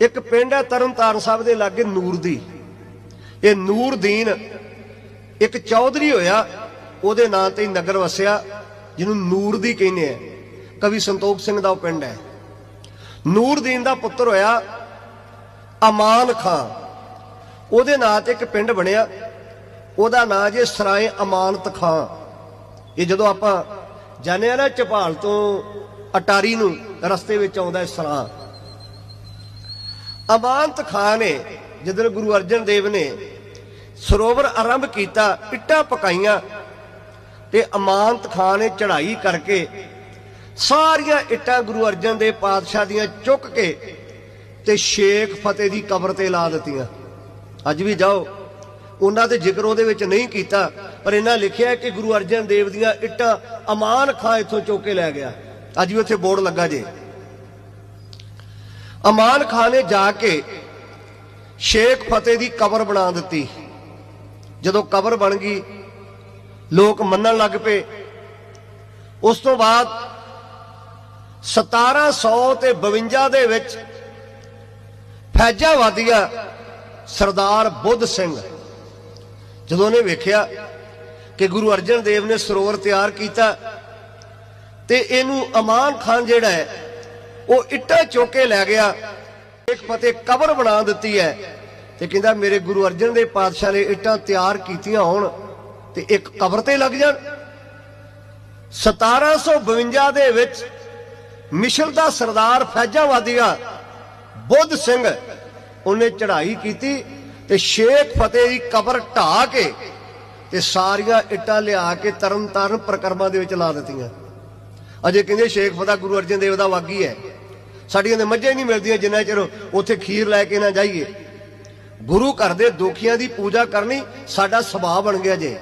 ਇੱਕ ਪਿੰਡ ਹੈ ਤਰਨਤਾਰਨ ਸਾਹਿਬ ਦੇ ਲਾਗੇ ਨੂਰਦੀ ਇਹ ਨੂਰਦੀਨ ਇੱਕ ਚੌਧਰੀ ਹੋਇਆ, ਉਹਦੇ ਨਾਂ ਤੇ ਨਗਰ ਵਸਿਆ, ਜਿਹਨੂੰ ਨੂਰਦੀ ਕਹਿੰਦੇ ਆ। ਕਵੀ ਸੰਤੋਖ ਸਿੰਘ ਦਾ ਉਹ ਪਿੰਡ ਹੈ। ਨੂਰਦੀਨ ਦਾ ਪੁੱਤਰ ਹੋਇਆ ਅਮਾਨ ਖਾਂ ਉਹਦੇ ਨਾਂ ਤੇ ਇੱਕ ਪਿੰਡ ਬਣਿਆ। ਉਹਦਾ ਨਾਂ ਜੇ ਸਰਾਏ ਅਮਾਨਤ ਖਾਂ ਇਹ ਜਦੋਂ ਆਪਾਂ ਜਾਂਦੇ ਆ ਨਾ ਚਪਾਲ ਤੋਂ ਅਟਾਰੀ ਨੂੰ, ਰਸਤੇ ਵਿੱਚ ਆਉਂਦਾ ਸਰਾਂ ਅਮਾਨਤ ਖਾਨ ਨੇ ਜਦੋਂ ਗੁਰੂ ਅਰਜਨ ਦੇਵ ਨੇ ਸਰੋਵਰ ਆਰੰਭ ਕੀਤਾ, ਇੱਟਾਂ ਪਕਾਈਆਂ ਤੇ ਅਮਾਨਤ ਖਾਨ ਨੇ ਚੜ੍ਹਾਈ ਕਰਕੇ ਸਾਰੀਆਂ ਇੱਟਾਂ ਗੁਰੂ ਅਰਜਨ ਦੇਵ ਪਾਤਸ਼ਾਹ ਦੀਆਂ ਚੁੱਕ ਕੇ ਤੇ ਸ਼ੇਖ ਫਤਿਹ ਦੀ ਕਬਰ ਤੇ ਲਾ ਦਿੱਤੀਆਂ। ਅੱਜ ਵੀ ਜਾਓ, ਉਹਨਾਂ ਦੇ ਜ਼ਿਕਰ ਉਹਦੇ ਵਿੱਚ ਨਹੀਂ ਕੀਤਾ, ਪਰ ਇਹਨਾਂ ਲਿਖਿਆ ਕਿ ਗੁਰੂ ਅਰਜਨ ਦੇਵ ਦੀਆਂ ਇੱਟਾਂ ਅਮਾਨ ਖਾਂ ਇੱਥੋਂ ਚੁੱਕ ਕੇ ਲੈ ਗਿਆ। ਅੱਜ ਵੀ ਉੱਥੇ ਬੋਰਡ ਲੱਗਾ ਜੇ। ਅਮਾਨ ਖਾਨ ਨੇ ਜਾ ਕੇ ਸ਼ੇਖ ਫਤਿਹ ਦੀ ਕਬਰ ਬਣਾ ਦਿੱਤੀ। ਜਦੋਂ ਕਬਰ ਬਣ ਗਈ, ਲੋਕ ਮੰਨਣ ਲੱਗ ਪਏ। ਉਸ ਤੋਂ ਬਾਅਦ 1700 ਤੇ 52 ਦੇ ਵਿੱਚ ਫੈਜਾ ਵਾਦੀਆ ਸਰਦਾਰ ਬੁੱਧ ਸਿੰਘ ਜਦੋਂ ਉਹਨੇ ਵੇਖਿਆ ਕਿ ਗੁਰੂ ਅਰਜਨ ਦੇਵ ਨੇ ਸਰੋਵਰ ਤਿਆਰ ਕੀਤਾ ਤੇ ਇਹਨੂੰ ਅਮਾਨ ਖਾਨ ਜਿਹੜਾ ਹੈ ਉਹ ਇੱਟਾਂ ਚੁੱਕ ਕੇ ਲੈ ਗਿਆ। ਇੱਕ ਫਤਿਹ ਕਬਰ ਬਣਾ ਦਿੱਤੀ ਹੈ ਤੇ ਕਹਿੰਦਾ, ਮੇਰੇ ਗੁਰੂ ਅਰਜਨ ਦੇ ਪਾਤਸ਼ਾਹ ਨੇ ਇੱਟਾਂ ਤਿਆਰ ਕੀਤੀਆਂ ਹੋਣ ਤੇ ਇੱਕ ਕਬਰ ਤੇ ਲੱਗ ਜਾਣ। 1752 ਦੇ ਵਿੱਚ ਮਿਸ਼ਰ ਦਾ ਸਰਦਾਰ ਫੈਜ਼ਾਵਾਦੀਆ ਬੁੱਧ ਸਿੰਘ ਉਹਨੇ ਚੜ੍ਹਾਈ ਕੀਤੀ ਤੇ ਸ਼ੇਖ ਫਤਿਹ ਦੀ ਕਬਰ ਢਾ ਕੇ ਤੇ ਸਾਰੀਆਂ ਇੱਟਾਂ ਲਿਆ ਕੇ ਤਰਨ ਤਾਰਨ ਪ੍ਰਕਰਮਾਂ ਦੇ ਵਿੱਚ ਲਾ ਦਿੱਤੀਆਂ। ਅਜੇ ਕਹਿੰਦੇ ਸ਼ੇਖ ਫਤਿਹ ਗੁਰੂ ਅਰਜਨ ਦੇਵ ਦਾ ਵਾਗੀ ਹੈ। ਸਾਡੀਆਂ ਦੇ ਮੱਝਾਂ ਹੀ ਨਹੀਂ ਮਿਲਦੀਆਂ, ਜਿੰਨਾ ਚਿਰ ਉੱਥੇ ਖੀਰ ਲੈ ਕੇ ਨਾ ਜਾਈਏ। ਗੁਰੂ ਘਰ ਦੇ ਦੁਖੀਆਂ ਦੀ ਪੂਜਾ ਕਰਨੀ ਸਾਡਾ ਸੁਭਾਅ ਬਣ ਗਿਆ ਜੇ।